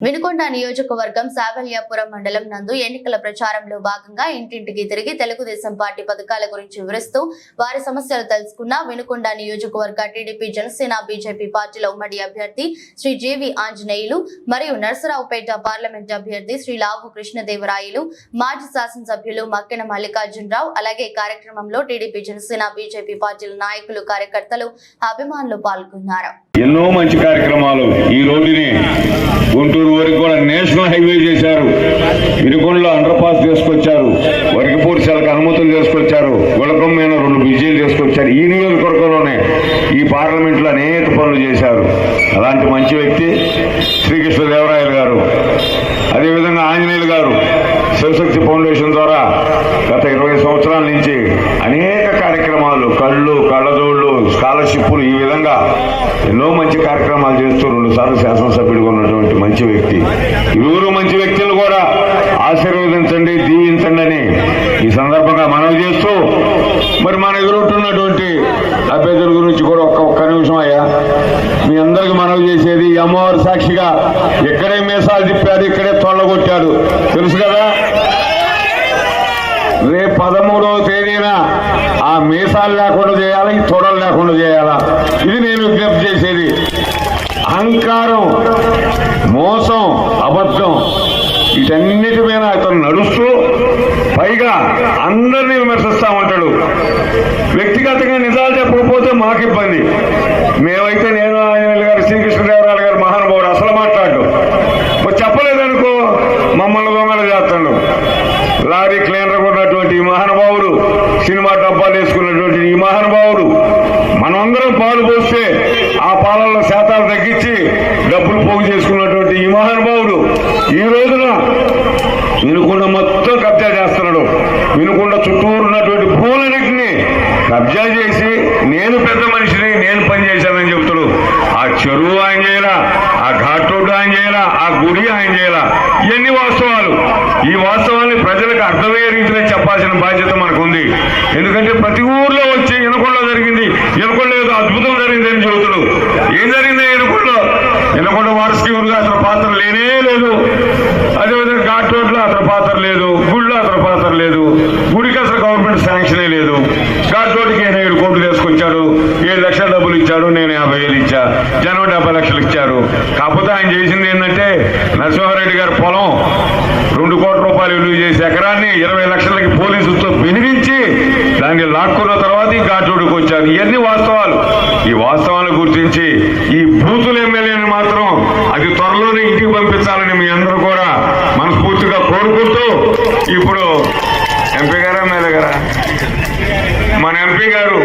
వినుకొండ నియోజకవర్గం సాగల్యాపురం మండలం నందు ఎన్నికల ప్రచారంలో భాగంగా ఇంటింటికి తిరిగి తెలుగుదేశం పార్టీ పథకాల గురించి వివరిస్తూ వారి సమస్యలు తెలుసుకున్న వినుకొండ నియోజకవర్గ టీడీపీ జనసేన బీజేపీ పార్టీల ఉమ్మడి అభ్యర్థి శ్రీ జేవి ఆంజనేయులు మరియు నరసరావుపేట పార్లమెంట్ అభ్యర్థి శ్రీ లావు కృష్ణదేవరాయలు మాజీ శాసనసభ్యులు మక్కెన మల్లికార్జునరావు అలాగే కార్యక్రమంలో టీడీపీ జనసేన బీజేపీ పార్టీల నాయకులు కార్యకర్తలు అభిమానులు పాల్గొన్నారు. ఎన్నో మంచి కార్యక్రమాలు ఈ రోడ్డుని గుంటూరు తీసుకొచ్చారు. గులకం మీద రెండు బ్రిడ్జీలు తీసుకొచ్చారు. ఈ నియోజకవర్గంలోనే ఈ పార్లమెంట్లో అనేక పనులు చేశారు. అలాంటి మంచి వ్యక్తి శ్రీకృష్ణదేవరాయలు గారు. అదేవిధంగా ఆంజనేయులు గారు శివశక్తి ఫౌండేషన్ ద్వారా గత ఇరవై సంవత్సరాల నుంచి అనేక కార్యక్రమాలు కళ్ళు కళ్ళజోళ్ళు స్కాలర్షిప్లు ఈ విధంగా ఎన్నో మంచి కార్యక్రమాలు చేస్తూ రెండుసార్లు శాసనసభ్యుడిగా ఉన్నటువంటి మంచి వ్యక్తి. ఇరువురు మంచి వ్యక్తులు కూడా ఆశీర్వదించండి ఈ సందర్భంగా మనవి చేస్తూ మరి మన ఎదురుంటున్నటువంటి అభ్యర్థుల గురించి కూడా ఒక్క ఒక్క నిమిషం అయ్యా. మీ అందరికి మనవి చేసేది అమ్మవారి సాక్షిగా ఇక్కడే మీసాలు తిప్పాడు ఇక్కడే తొల్లగొట్టాడు తెలుసు కదా? రేపు పదమూడవ తేదీన ఆ మీసాలు లేకుండా చేయాలా ఈ తొడలు లేకుండా చేయాలా? ఇది నేను విజ్ఞప్తి చేసేది. అహంకారం మోసం అబద్ధం వీటన్నిటి మీద అతను నడుస్తూ పైగా అందరినీ విమర్శిస్తా ఉంటాడు వ్యక్తిగతంగా నిజాలు చెప్పకపోతే మాకు ఇబ్బంది మేమైతే నేను ఆయన గారు శ్రీకృష్ణదేవరాయలు గారు మహానుభావుడు అసలు మాట్లాడు చెప్పలేదనుకో మమ్మల్ని దొంగలు చేస్తాడు. లారీ క్లీనర్ ఉన్నటువంటి ఈ మహానుభావుడు సినిమా డబ్బాలు వేసుకున్నటువంటి ఈ మహానుభావుడు మనమందరం పాలు పోస్తే ఆ పాలల్లో శాతాలు తగ్గించి డబ్బులు పోగు చేసుకున్నటువంటి ఈ మహానుభావుడు ఈ రోజున వినుకొండ మొత్తం కబ్జా చేస్తున్నాడు వినుకొండ చుట్టూరు ఉన్నటువంటి భూములన్నింటినీ కబ్జా చేసి నేను పెద్ద మనిషిని నేను పనిచేశానని చెబుతాడు ఆ చెరువు ఆయన చేయాలా ఆ ఘాట్ రోడ్డు ఆయన చేయాలా ఆ గుడి ఆయన చేయాలా? ఇవన్నీ వాస్తవాలు. ఈ వాస్తవాన్ని ప్రజలకు అర్థమయ్యే రీతిలో చెప్పాల్సిన బాధ్యత మనకు ఉంది ఎందుకంటే ప్రతి ఊర్లో వచ్చి ఎనకొండలో జరిగింది. ఎనకొండలో ఏదో అద్భుతం జరిగిందని చెబుతాడు. ఏం జరిగింది ఎనకొండలో? ఎనకొండ వారసుకి ఊరుగా అతని పాత్ర లేనే లేదు. అదేవిధంగా ఘాట్ రోడ్లో అతని పాత్ర లేదు. గుడిలో అతని పాత్ర లేదు గుడికి అసలు గవర్నమెంట్ శాంక్షనే లేదు ఘాట్ రోడ్డుకి ఆయన ఏడు కోట్లు తీసుకొచ్చాడు ఏడు లక్షల డబ్బులు ఇచ్చాడు నేను యాభై వేలు ఇచ్చా జనం డెబ్బై లక్షలు ఇచ్చారు. కాకపోతే ఆయన చేసింది ఏంటంటే నరసింహారెడ్డి గారి పొలం రెండు కోట్ల రూపాయలు విలువ చేసి ఎకరాన్ని ఇరవై లక్షలకి పోలీసులతో బెదిరించి దాన్ని లాక్కున్న తర్వాత ఈ ఘాటోడికి వచ్చారు. ఇవన్నీ వాస్తవాలు. ఈ వాస్తవాలను గుర్తించి ఈ బూతుల ఎమ్మెల్యేని మాత్రం అది త్వరలోనే ఇంటికి పంపించాలని మీ అందరూ కూడా మనస్ఫూర్తిగా కోరుకుంటూ ఇప్పుడు ఎంపీ గారా ఎమ్మెల్యే గారా? మన ఎంపీ గారు